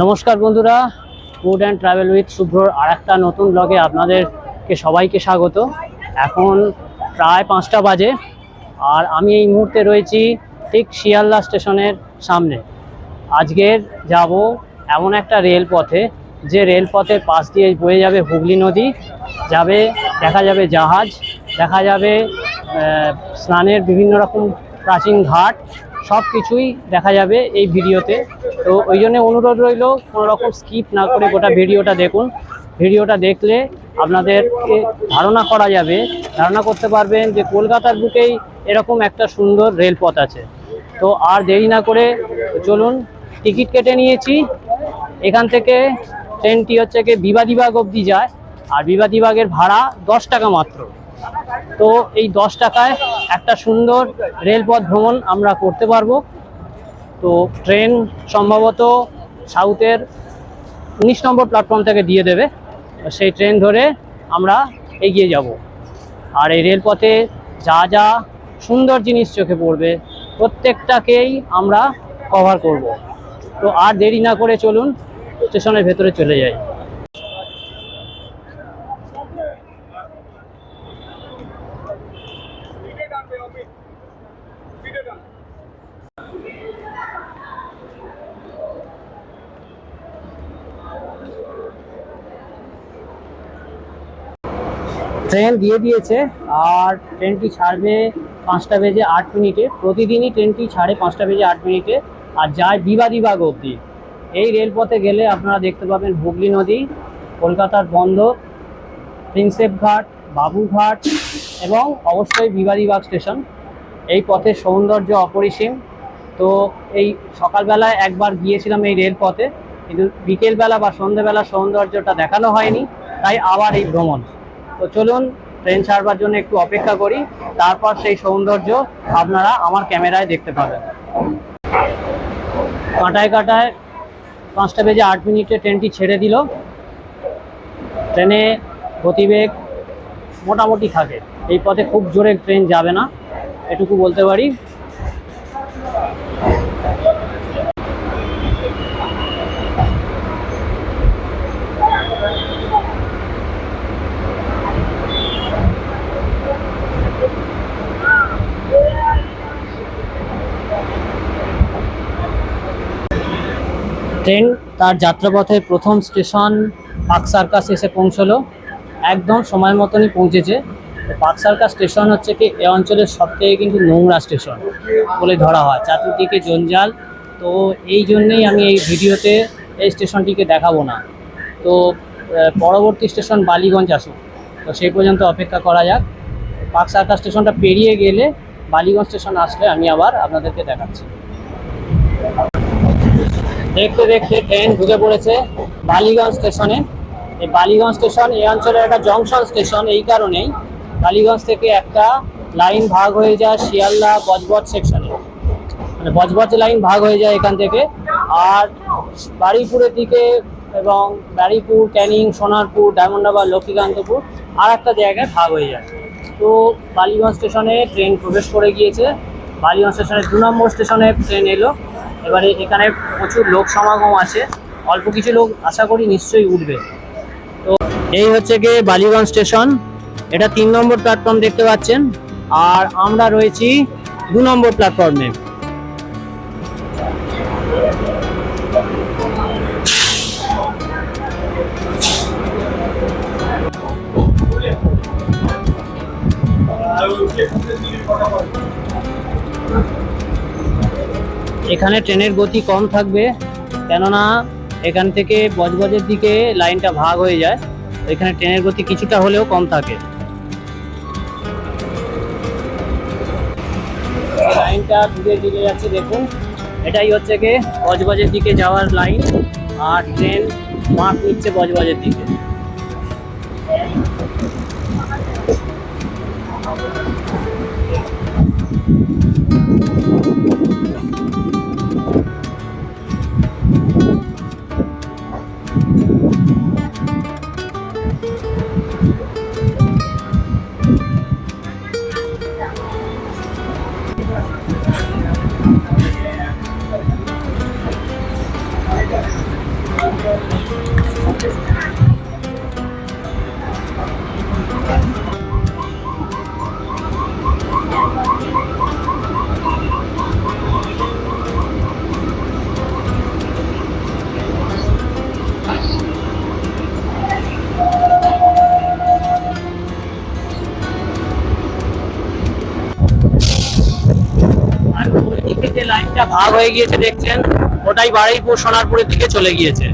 নমস্কার বন্ধুরা food and travel with শুভ্রর আর একটা নতুন ব্লগে আপনাদেরকে সবাইকে স্বাগত। এখন প্রায় পাঁচটা বাজে আর আমি এই মুহূর্তে রয়েছি ঠিক শিয়ালদা স্টেশনের সামনে। আজকের যাব এমন একটা রেলপথে, যে রেলপথের পাশ দিয়ে বয়ে যাবে হুগলি নদী, যাবে, দেখা যাবে জাহাজ, দেখা যাবে স্নানের বিভিন্ন রকম প্রাচীন ঘাট সব কিছুই দেখা যাবে এই ভিডিওতে। তো ওই জন্য অনুরোধ রইল রকম স্কিপ না করে গোটা ভিডিওটা দেখুন। ভিডিওটা দেখলে আপনাদেরকে ধারণা করা যাবে, ধারণা করতে পারবেন যে কলকাতার বুকেই এরকম একটা সুন্দর রেলপথ আছে। তো আর দেরি না করে চলুন, টিকিট কেটে নিয়েছি। এখান থেকে ট্রেনটি হচ্ছে কি বিবাদীবাগ অবধি যায়, আর বিবাদীবাগের ভাড়া দশ টাকা মাত্র। তো এই দশ টাকায় একটা সুন্দর রেলপথ ভ্রমণ আমরা করতে পারব। তো ট্রেন সম্ভবত সাউথের উনিশ নম্বর প্ল্যাটফর্ম থেকে দিয়ে দেবে। সেই ট্রেন ধরে আমরা এগিয়ে যাব। আর এই রেলপথে যা যা সুন্দর জিনিস চোখে পড়বে, প্রত্যেকটাকেই আমরা কভার করব। তো আর দেরি না করে চলুন, স্টেশনের ভেতরে চলে যাই। ট্রেন দিয়ে দিয়েছে আর ট্রেনটি ছাড়বে পাঁচটা বেজে আট মিনিটে। প্রতিদিনই ট্রেনটি ছাড়ে পাঁচটা বেজে আট মিনিটে আর যায় বিবাদীবাগ অবধি। এই রেলপথে গেলে আপনারা দেখতে পাবেন হুগলি নদী, কলকাতার বন্দর, প্রিন্সেপ ঘাট বাবুঘাট এবং অবশ্যই বিবাদীবাগ স্টেশন। এই পথের সৌন্দর্য অপরিসীম। তো এই সকালবেলায় একবার গিয়েছিলাম এই রেলপথে, কিন্তু বিকেলবেলা বা সন্ধ্যেবেলা সৌন্দর্যটা দেখানো হয়নি, তাই আবার এই ভ্রমণ। তো চলুন ট্রেন ছাড়বার জন্য একটু অপেক্ষা করি। তারপর সেই সৌন্দর্য আপনারা আমার ক্যামেরায় দেখতে পাবেন। কাঁটায় কাঁটায় পাঁচটা বেজে আট মিনিটে ট্রেনটি ছেড়ে দিল। ট্রেনে গতিবেগ মোটামুটি থাকে। এই পথে খুব জোরে ট্রেন যাবে না। এটুকু বলতে পারি। ট্রেন, তার যাত্রাপথে প্রথম স্টেশন পার্ক সার্কাস এসে পৌঁছলো। একদম সময় মতনই পৌঁছেছে। তো পার্ক সার্কাস স্টেশন হচ্ছে কি, এ অঞ্চলের সব থেকে কিন্তু নোংরা স্টেশন বলে ধরা হয়। চাতুর্দিকে জঞ্জাল। তো এই জন্যেই আমি এই ভিডিওতে এই স্টেশনটিকে দেখাবো না। তো পরবর্তী স্টেশন বালিগঞ্জ আসুক। তো সেই পর্যন্ত অপেক্ষা করা যাক। পার্ক সার্কাস স্টেশনটা পেরিয়ে গেলে বালিগঞ্জ স্টেশন আসলে আমি আবার আপনাদেরকে দেখাচ্ছি। দেখতে দেখতে ট্রেন ঢুকে পড়েছে বালিগঞ্জ স্টেশনে এই বালিগঞ্জ স্টেশন এই অঞ্চলের একটা জংশন স্টেশন এই কারণেই বালিগঞ্জ থেকে একটা লাইন ভাগ হয়ে যায় শিয়ালদা বজবজ সেকশনে মানে বজবজ লাইন ভাগ হয়ে যায় এখান থেকে। আর বারুইপুরের দিকে এবং ব্যারিপুর ক্যানিং, সোনারপুর ডায়মন্ডাবাদ লক্ষ্মীকান্তপুর আর একটা জায়গায় ভাগ হয়ে যায়। তো বালিগঞ্জ স্টেশনে ট্রেন প্রবেশ করে গিয়েছে। বালিগঞ্জ স্টেশনে দু নম্বর স্টেশনে ট্রেন এলো। এবারে এখানে প্রচুর লোক সমাগম আছে অল্প কিছু লোক আশা করি নিশ্চয়ই উঠবে তো এই হচ্ছে গিয়ে বালিগঞ্জ স্টেশন এটা তিন নম্বর প্ল্যাটফর্ম দেখতে পাচ্ছেন আর আমরা রয়েছি দু নম্বর প্ল্যাটফর্মে এখানে ট্রেনের গতি কম থাকবে, কেননা এখান থেকে বজবজের দিকে লাইনটা ভাগ হয়ে যায়, এখানে ট্রেনের গতি কিছুটা হলেও কম থাকে। লাইনটা ধীরে ধীরে যাচ্ছে, দেখুন। এটাই হচ্ছে কি বজবজের দিকে যাওয়ার লাইন, আর ট্রেন মাঠ নিচ্ছে বজবজের দিকে। ভাগ হয়ে গিয়েছে দেখছেন? ওটাই বারুইপুর সোনারপুরের দিকে চলে গিয়েছে।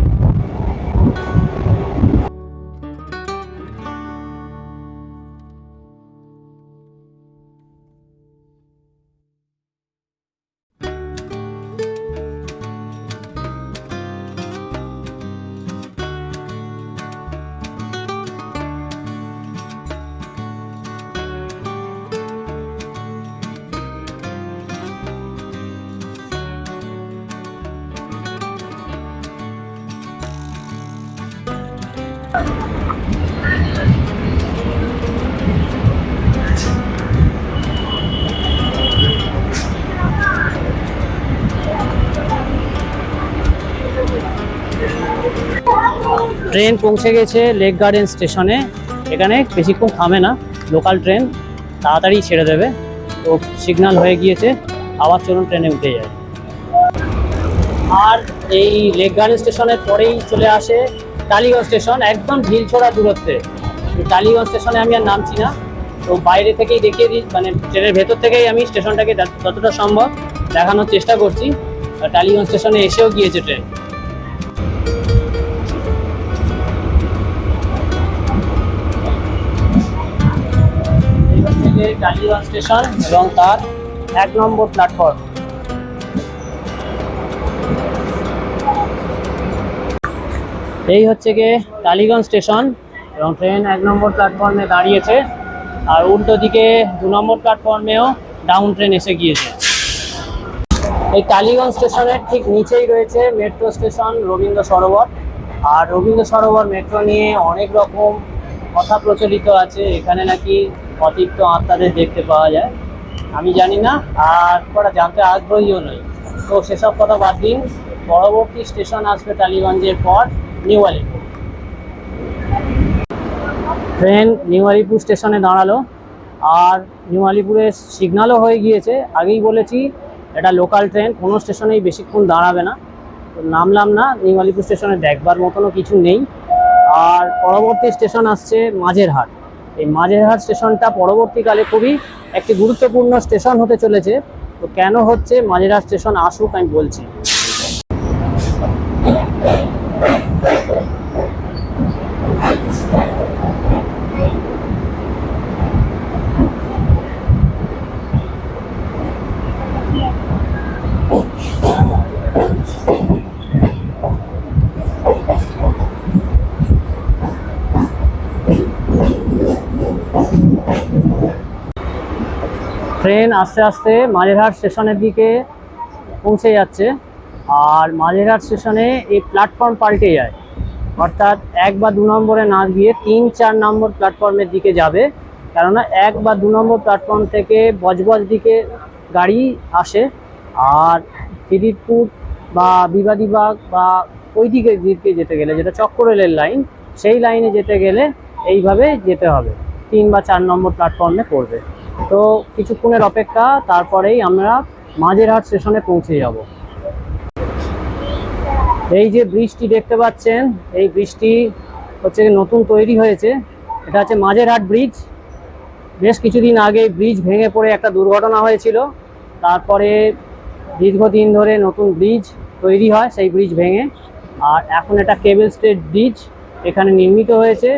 ট্রেন পৌঁছে গেছে লেক গার্ডেন স্টেশনে। এখানে বেশিক্ষণ থামে না, লোকাল ট্রেন তাড়াতাড়ি ছেড়ে দেবে। তো সিগনাল হয়ে গিয়েছে, আবার চলুন ট্রেনে উঠে যায় আর এই লেক গার্ডেন স্টেশনের পরেই চলে আসে টালিগঞ্জ স্টেশন, একদম ঢিলছোড়া দূরত্বে। টালিগঞ্জ স্টেশনে আমি আর নামছি না। তো বাইরে থেকেই দেখিয়ে দিই মানে ট্রেনের ভেতর থেকেই আমি স্টেশনটাকে যতটা সম্ভব দেখানোর চেষ্টা করছি। টালিগঞ্জ স্টেশনে এসেও গিয়েছে ট্রেন। হচ্ছে টালিগঞ্জ স্টেশন এবং তার এক নম্বর প্ল্যাটফর্ম। এই হচ্ছে গিয়ে টালিগঞ্জ স্টেশন এবং ট্রেন এক নম্বর প্ল্যাটফর্মে দাঁড়িয়েছে আর উল্টো দিকে দু নম্বর প্ল্যাটফর্মেও ডাউন ট্রেন এসে গিয়েছে। এই টালিগঞ্জ স্টেশনের ঠিক নিচেই রয়েছে মেট্রো স্টেশন রবীন্দ্র সরোবর। আর রবীন্দ্র সরোবর মেট্রো নিয়ে অনেক রকম কথা প্রচলিত আছে। এখানে নাকি অতিরিক্ত আত্মাদের দেখতে পাওয়া যায়। আমি জানি না, আর ওরা জানতে আগ্রহীও নই। তো সেসব কথা বাদ দিন, পরবর্তী স্টেশন আসবে টালিগঞ্জের পর new Alipore. Train new Alipore স্টেশনে দাঁড়াল, আর নিউ আলিপুরের সিগন্যালও হয়ে গিয়েছে। আগেই বলেছি, এটা লোকাল ট্রেন, কোনো স্টেশনেই বেশিক্ষণ দাঁড়াবে না। তো নামলাম না, নিউ আলিপুর স্টেশনে দেখবার মতনও কিছু নেই। আর পরবর্তী স্টেশন আসছে মাঝেরহাট। এই মাঝেরহাট স্টেশনটা পরবর্তীকালে খুবই একটি গুরুত্বপূর্ণ স্টেশন হতে চলেছে। তো কেন হচ্ছে মাঝেরহাট স্টেশন আসুক আমি বলছি। ট্রেন আস্তে আস্তে মাঝেরহাট স্টেশনের দিকে পৌঁছে যাচ্ছে। আর মাঝেরহাট স্টেশনে এই প্ল্যাটফর্ম পাল্টে যায়। অর্থাৎ এক বা দু নম্বরে না গিয়ে তিন, চার নম্বর প্ল্যাটফর্মের দিকে যাবে। কেননা এক বা দু নম্বর প্ল্যাটফর্ম থেকে বজবজ দিকে গাড়ি আসে। আর খিদিরপুর বা বিবাদীবাগ বা ওই দিকে দিকে যেতে গেলে, যেটা চক্র রেলের লাইন সেই লাইনে যেতে গেলে এইভাবে যেতে হবে। তিন বা চার নম্বর প্ল্যাটফর্মে পড়বে। তো কিছুক্ষণের অপেক্ষা, তারপরেই আমরা মাঝেরহাট স্টেশনে পৌঁছে যাব। এই যে ব্রিজটি দেখতে পাচ্ছেন, এই ব্রিজটি হচ্ছে নতুন তৈরি হয়েছে। এটা হচ্ছে মাঝেরহাট ব্রিজ। বেশ কিছুদিন আগে ব্রিজ ভেঙে পড়ে একটা দুর্ঘটনা হয়েছিল। তারপরে দীর্ঘদিন ধরে নতুন ব্রিজ তৈরি হয় সেই ব্রিজ ভেঙে। আর এখন এটা কেবল স্টেট ব্রিজ, এখানে নির্মিত হয়েছে।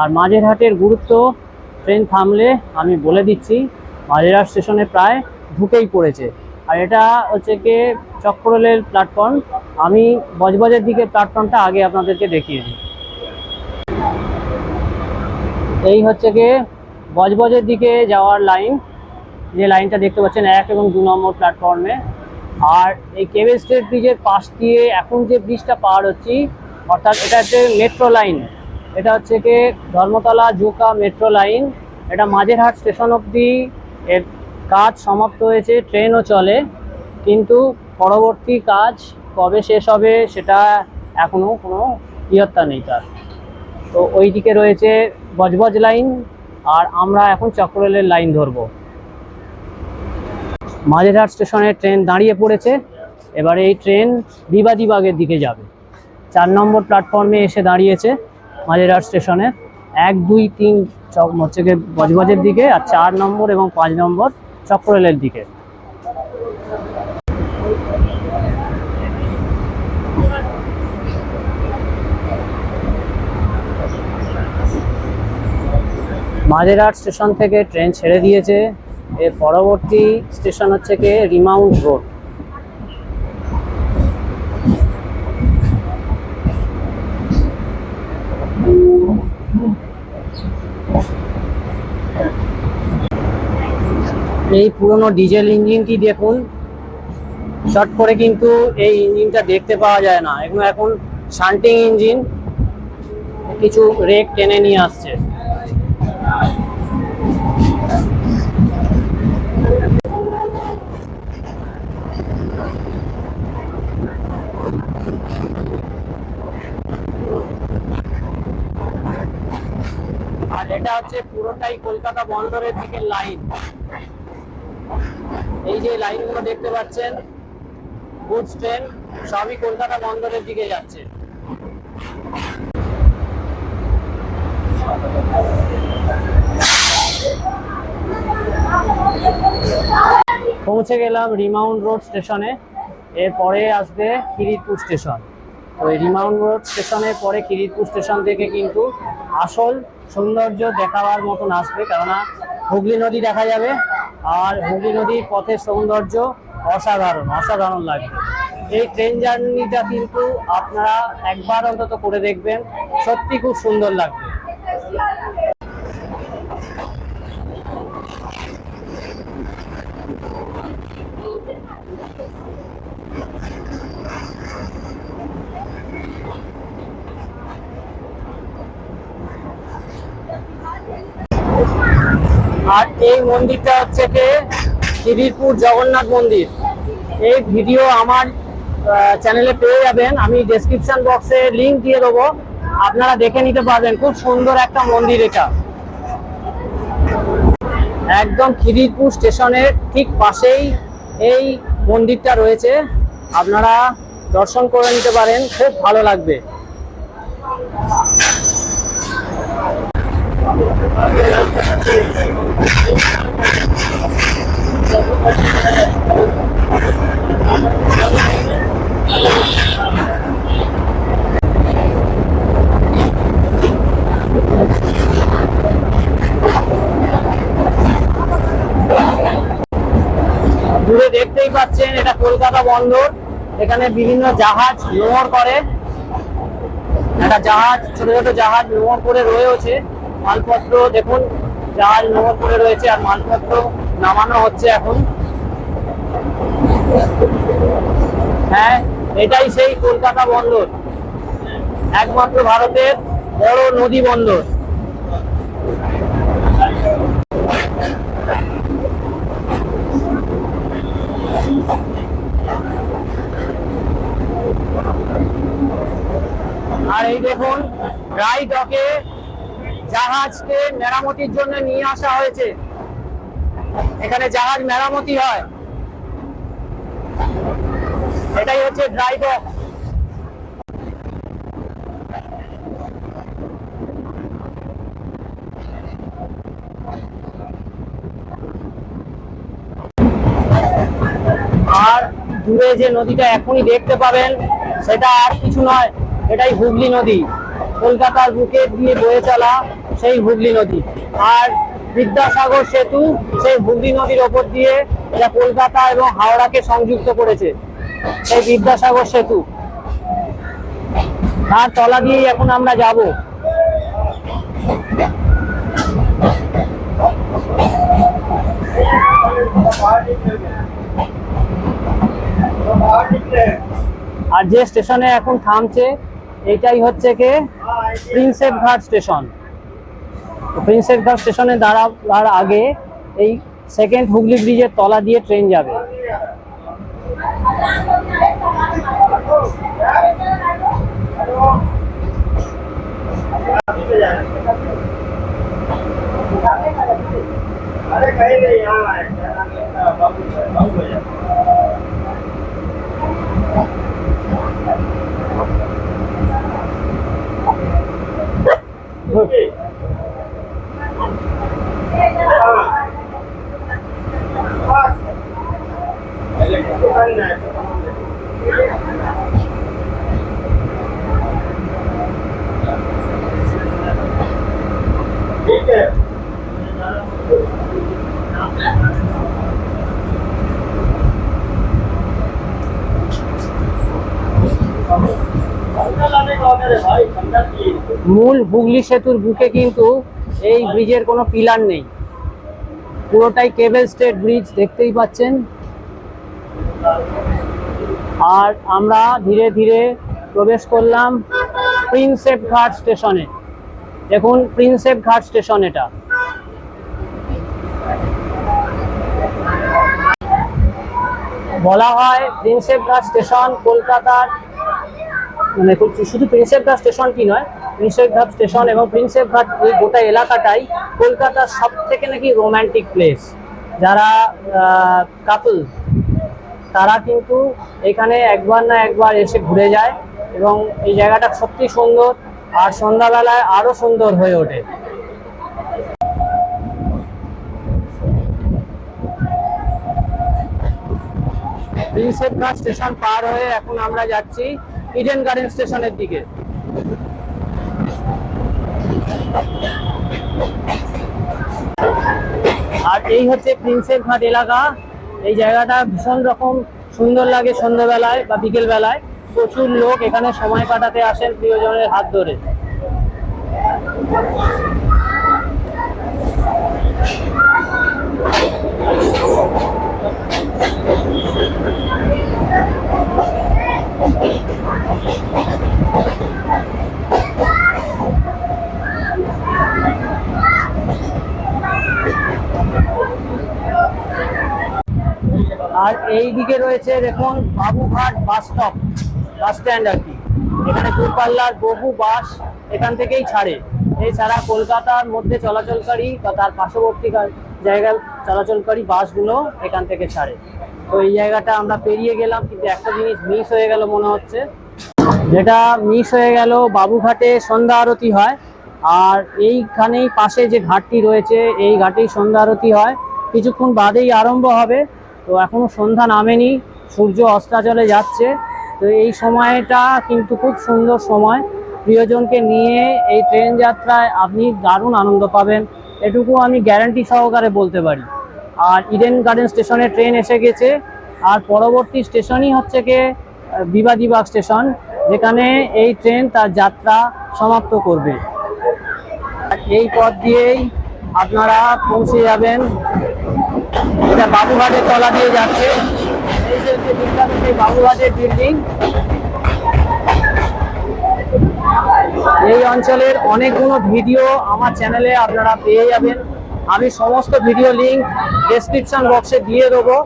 আর মাঝেরহাটের গুরুত্ব ট্রেন থামলে আমি বলে দিচ্ছি মাঝেরহাট স্টেশনে প্রায় ঢুকেই পড়েছে। আর এটা হচ্ছে কি চক্ররেলের প্ল্যাটফর্ম আমি বজবজের দিকে প্ল্যাটফর্মটা আগে আপনাদেরকে দেখিয়ে দিই। এই হচ্ছে গিয়ে বজবজের দিকে যাওয়ার লাইন যে লাইনটা দেখতে পাচ্ছেন, এক এবং দু নম্বর প্ল্যাটফর্মে আর এই স্টেট ব্রিজের পাশ দিয়ে এখন যে ব্রিজটা পার হচ্ছি, অর্থাৎ এটা হচ্ছে মেট্রো লাইন এটা হচ্ছে কি ধর্মতলা জোকা মেট্রো লাইন। এটা মাঝেরহাট স্টেশন অবধি এর কাজ সমাপ্ত হয়েছে, ট্রেনও চলে। কিন্তু পরবর্তী কাজ কবে শেষ হবে সেটা এখনও কোনো ইয়ত্তা নেই তার। তো ওই দিকে রয়েছে বজবজ লাইন, আর আমরা এখন চক্ররেলের লাইন ধরবো। মাঝেরহাট স্টেশনে ট্রেন দাঁড়িয়ে পড়েছে, এবারে এই ট্রেন বিবাদীবাগের দিকে যাবে। চার নম্বর প্ল্যাটফর্মে এসে দাঁড়িয়েছে। মাঝেরহাট স্টেশনে। এক, দুই, তিন, চক হচ্ছে গিয়ে দিকে আর চার নম্বর এবং পাঁচ নম্বর চক্ররেলের দিকে। মাঝেরহাট স্টেশন থেকে ট্রেন ছেড়ে দিয়েছে। এর পরবর্তী স্টেশন হচ্ছে গিয়ে রিমাউন্ট রোড। এই পুরনো ডিজেল ইঞ্জিনটি দেখুন। শর্ট করে কিন্তু এই ইঞ্জিনটা দেখতে পাওয়া যায় না। এগুলো এখন শান্টিং ইঞ্জিন। কিছু রেক টেনে নিয়ে আসছে। আর এটা হচ্ছে পুরোটাই কলকাতা বন্দরের দিকে লাইন। এই যে লাইনগুলো দেখতে পাচ্ছেন গুডস ট্রেন, সবই কলকাতা বন্দরের দিকে যাচ্ছে। পৌঁছে গেলাম রিমাউন্ট রোড স্টেশনে, এরপরে আসবে কিরিটপুর স্টেশন। তো এই রিমাউন্ট রোড স্টেশনের পরে কিরিটপুর স্টেশন থেকে কিন্তু আসল সৌন্দর্য দেখাবার মতন আসবে, কেননা হুগলি নদী দেখা যাবে। আর হুগলি নদীর পথের সৌন্দর্য অসাধারণ অসাধারণ লাগবে। এই ট্রেন জার্নিটা কিন্তু আপনারা একবার অন্তত করে দেখবেন। সত্যি খুব সুন্দর লাগবে। আর এই মন্দিরটা হচ্ছে কি খিদিরপুর জগন্নাথ মন্দির। এই ভিডিও আমার চ্যানেলে পেয়ে যাবেন। আমি ডেসক্রিপশন বক্সে লিংক দিয়ে দেবো। আপনারা দেখে নিতে পারবেন খুব সুন্দর একটা মন্দির এটা। একদম খিদিরপুর স্টেশনের ঠিক পাশেই এই মন্দিরটা রয়েছে। আপনারা দর্শন করে নিতে পারেন, খুব ভালো লাগবে। দূরে দেখতেই পাচ্ছেন, এটা কলকাতা বন্দর। এখানে বিভিন্ন জাহাজ নোঙর করে। একটা জাহাজ, ছোট ছোট জাহাজ নোঙর করে রয়েছে মালপত্র দেখুন জাহাজ নোঙর করে রয়েছে আর মালপত্র নামানো হচ্ছে এখন। হ্যাঁ এটাই সেই কলকাতা বন্দর। একমাত্র ভারতের বড় নদী বন্দর। আর এই দেখুন ড্রাই ডকে জাহাজকে মেরামতির জন্য নিয়ে আসা হয়েছে। এখানে জাহাজ মেরামতি হয়। এটাই হচ্ছে ড্রাই ডক আর দূরে যে নদীটা এখনই দেখতে পাবেন, সেটা আর কিছু নয়, এটাই হুগলি নদী। কলকাতার বুকে দিয়ে বয়ে চলা সেই হুগলি নদী। আর বিদ্যাসাগর সেতু সেই হুগলি নদীর ওপর দিয়ে এটা কলকাতা এবং হাওড়াকে সংযুক্ত করেছে, সেই বিদ্যাসাগর সেতু। তার তলা দিয়েই এখন আমরা যাব। আর যে স্টেশনে এখন থামছে, এটাই হচ্ছে কে প্রিন্সেপ ঘাট স্টেশন। প্রিন্সেপ ঘাট স্টেশনে দাঁড়াবার আগে এই সেকেন্ড হুগলি ব্রিজের তলা দিয়ে ট্রেন যাবে। अरे মূল হুগলি সেতুর বুকে কিন্তু এই ব্রিজের কোনো পিলার নেই। পুরোটাই কেবল স্টেট ব্রিজ দেখতেই পাচ্ছেন। আর আমরা ধীরে ধীরে প্রবেশ করলাম প্রিন্সেপ ঘাট স্টেশনে। দেখুন প্রিন্সেপ ঘাট স্টেশন এটা। বলা হয় প্রিন্সেপ ঘাট স্টেশন কলকাতার মানে শুধু প্রিন্সেপ ঘাট স্টেশন কি নয় প্রিন্সেপ ঘাট স্টেশন এবং প্রিন্সেপ ঘাট এই গোটা এলাকাটাই কলকাতার সব থেকে নাকি রোম্যান্টিক প্লেস যারা কাপল তারা কিন্তু এখানে একবার না একবার এসে ঘুরে যায় এবং এই জায়গাটা সত্যি সুন্দর আর সন্ধ্যাবেলায় আরও সুন্দর হয়ে ওঠে। প্রিন্সেপ ঘাট স্টেশন পার হয়ে এখন আমরা যাচ্ছি ইডেন গার্ডেন স্টেশনের দিকে। আর এই হচ্ছে প্রিন্সের ঘাট এলাকা। এই জায়গাটা ভীষণ রকম সুন্দর লাগে সন্ধ্যাবেলায় বা বিকেল বেলায় প্রচুর লোক এখানে সময় কাটাতে আসেন প্রিয়জনের হাত ধরে আর এই দিকে রয়েছে দেখুন Babughat bus stop, bus stand আর কি। এখানে দূরপাল্লার বহু বাস এখান থেকেই ছাড়ে। এছাড়া কলকাতার মধ্যে চলাচলকারী বা তার পার্শ্ববর্তী জায়গায় চলাচলকারী বাসগুলো এখান থেকে ছাড়ে। তো এই জায়গাটা আমরা পেরিয়ে গেলাম, কিন্তু একটা জিনিস মিস হয়ে গেল মনে হচ্ছে। যেটা মিস হয়ে গেল বাবুঘাটে সন্ধ্যা আরতি হয়, আর এইখানেই পাশে যে ঘাটটি রয়েছে, এই ঘাটেই সন্ধ্যা আরতি হয়। কিছুক্ষণ বাদেই আরম্ভ হবে, তো এখনও সন্ধ্যা নামেনি। সূর্য অস্তাচলে যাচ্ছে। তো এই সময়টা কিন্তু খুব সুন্দর সময়। প্রিয়জনকে নিয়ে এই ট্রেন যাত্রায় আপনি দারুণ আনন্দ পাবেন। এটুকু আমি গ্যারান্টি সহকারে বলতে পারি। আর ইডেন গার্ডেন স্টেশনে ট্রেন এসে গেছে। আর পরবর্তী স্টেশনই হচ্ছে গিয়ে বিবাদীবাগ স্টেশন যেখানে এই ট্রেন তার যাত্রা সমাপ্ত করবে। এই পথ দিয়েই আপনারা পৌঁছে যাবেন। এটা বাবুঘাটের তলা দিয়ে যাচ্ছে। এই যে বিল্ডিং এই অঞ্চলের অনেকগুলো ভিডিও আমার চ্যানেলে আপনারা পেয়ে যাবেন। আমি সমস্ত ভিডিও লিংক ডেসক্রিপশন বক্সে দিয়ে দেবো।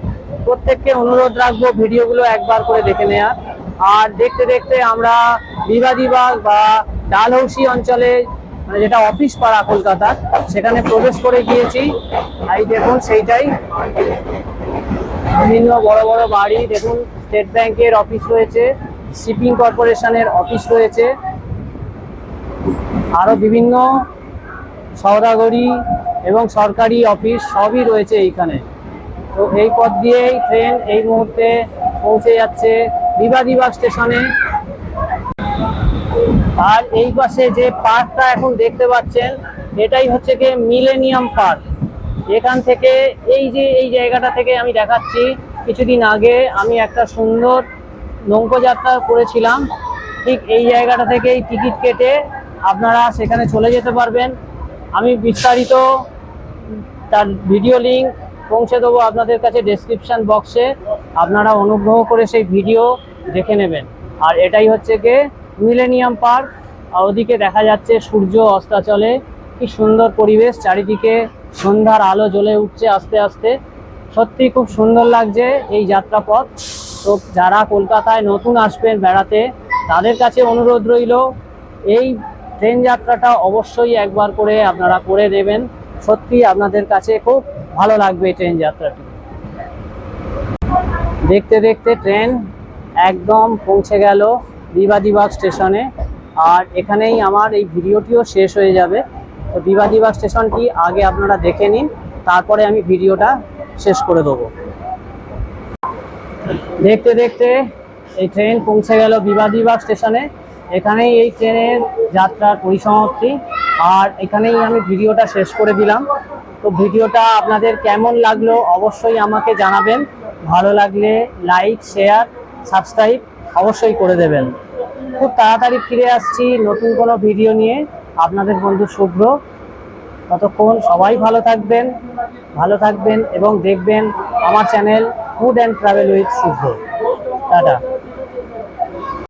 প্রত্যেককে অনুরোধ রাখব ভিডিওগুলো একবার করে দেখে নেওয়ার আর দেখতে দেখতে আমরা বিবাদীবাগ বা ডালহৌসি অঞ্চলে মানে যেটা অফিস পাড়া কলকাতার, সেখানে প্রবেশ করে গিয়েছি। এই দেখুন, সেইটাই। বিভিন্ন বড় বড় বাড়ি, দেখুন স্টেট ব্যাংকের অফিস রয়েছে শিপিং কর্পোরেশনের অফিস রয়েছে, আরও বিভিন্ন সৌদাগরি এবং সরকারি অফিস সবই রয়েছে এইখানে। তো এই পথ দিয়েই ট্রেন এই মুহূর্তে পৌঁছে যাচ্ছে বিবাদীবাগ স্টেশনে। আর এই পাশে যে পার্কটা এখন দেখতে পাচ্ছেন, এটাই হচ্ছে কি মিলেনিয়াম পার্ক এখান থেকে এই যে, এই জায়গাটা থেকে আমি দেখাচ্ছি, কিছুদিন আগে আমি একটা সুন্দর নৌকো যাত্রা করেছিলাম। ঠিক এই জায়গাটা থেকেই টিকিট কেটে আপনারা সেখানে চলে যেতে পারবেন। আমি বিস্তারিত তার ভিডিও লিঙ্ক পৌঁছে দেবো আপনাদের কাছে ডেসক্রিপশন বক্সে আপনারা অনুগ্রহ করে সেই ভিডিও দেখে নেবেন। আর এটাই হচ্ছে গিয়ে মিলেনিয়াম পার্ক। ওদিকে দেখা যাচ্ছে সূর্য অস্তাচলে। কি সুন্দর পরিবেশ, চারিদিকে সন্ধ্যার আলো জ্বলে উঠছে আস্তে আস্তে। সত্যি খুব সুন্দর লাগছে এই যাত্রাপথ। তো যারা কলকাতায় নতুন আসবেন বেড়াতে, তাদের কাছে অনুরোধ রইল, এই ট্রেন যাত্রাটা অবশ্যই একবার করে আপনারা করে দেবেন। সত্যি আপনাদের কাছে খুব ভালো লাগবে এই ট্রেন যাত্রাটি। দেখতে দেখতে ট্রেন একদম পৌঁছে গেল বিবাদীবাগ স্টেশনে। আর এখানেই আমার এই ভিডিওটিও শেষ হয়ে যাবে। তো বিবাদীবাগ স্টেশনটি আগে আপনারা দেখে নিন, তারপরে আমি ভিডিওটা শেষ করে দেবো। দেখতে দেখতে এই ট্রেন পৌঁছে গেল বিবাদীবাগ স্টেশনে। এখানেই এই ট্রেনের যাত্রার পরিসমাপ্তি। আর এখানেই আমি ভিডিওটা শেষ করে দিলাম। তো ভিডিওটা আপনাদের কেমন লাগল অবশ্যই আমাকে জানাবেন। ভালো লাগলে লাইক, শেয়ার, সাবস্ক্রাইব অবশ্যই করে দেবেন। খুব তাড়াতাড়ি ফিরে আসছি নতুন কোনো ভিডিও নিয়ে। আপনাদের বন্ধু শুভ্র। ততক্ষণ সবাই ভালো থাকবেন ভালো থাকবেন এবং দেখবেন আমার channel food and travel with Shubhra. Tata.